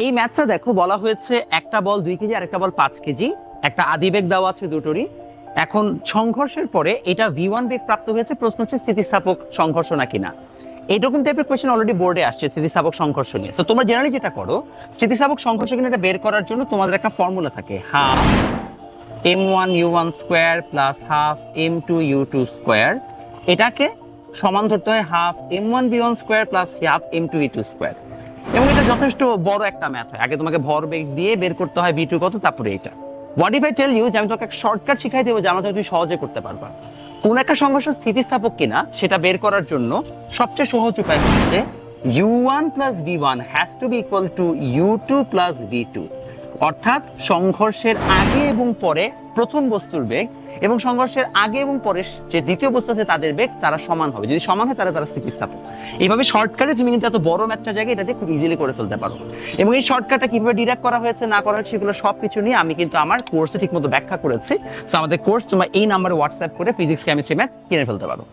এই ম্যাথটা দেখো, বলা হয়েছে একটা বল দুই কেজি আর একটা বল পাঁচ কেজি। একটা আদিবেগ দেওয়া আছে দুটোরই। এখন সংঘর্ষের পরে এটা ভি ওয়ান বেগ প্রাপ্ত হয়েছে। প্রশ্ন হচ্ছে স্থিতিস্থাপক সংঘর্ষ না? এরকম টাইপের কোয়েশ্চেন অলরেডি বোর্ডে আসছে, স্থিতিস্থাপক সংঘর্ষ নিয়ে। তো তোমরা জেনারেলি যেটা করো, স্থিতিস্থাপক সংঘর্ষ কিনা এটা বের করার জন্য তোমাদের একটা ফর্মুলা থাকে। Half M one U one square plus half M two U two square এটাকে সমান ধরতে হয় half M one V one square plus half M two E two square এবং এটা যথেষ্ট বড় একটা ম্যাথ হয়। আগে তোমাকে ভর বেগ দিয়ে বের করতে হয় ভি কত, তারপরে এটা what if I tell you যে আমি তোমাকে শর্টকাট শিখাই দেবো আমার তুমি সহজে করতে পারবা। কোন একটা সংঘর্ষ স্থিতিস্থাপক কিনা, সেটা বের করার জন্য সবচেয়ে সহজ উপায় হচ্ছে U one plus V one has to be equal to U two plus V two অর্থাৎ সংঘর্ষের আগে এবং পরে প্রথম বস্তুর বেগ এবং সংঘর্ষের আগে এবং পরে যে দ্বিতীয় বস্তু আছে তাদের বেগ তারা সমান হবে। যদি সমান হয় তাহলে তারা স্থিতিস্থাপক। এইভাবে শর্টকাটে তুমি কিন্তু এত বড় ম্যাথটা জায়গায় এটাতে খুব ইজিলি করে ফেলতে পারো। এবং এই শর্টকাটটা কীভাবে ডিরাক্ট করা হয়েছে, না করা হয়েছে সেগুলো সব কিছু নিয়ে আমি কিন্তু আমার কোর্সে ঠিকমতো ব্যাখ্যা করেছি। তো আমাদের কোর্স তোমার এই নাম্বারে হোয়াটসঅ্যাপ করে ফিজিক্স কেমিস্ট্রি ম্যাথ কিনে ফেলতে পারো।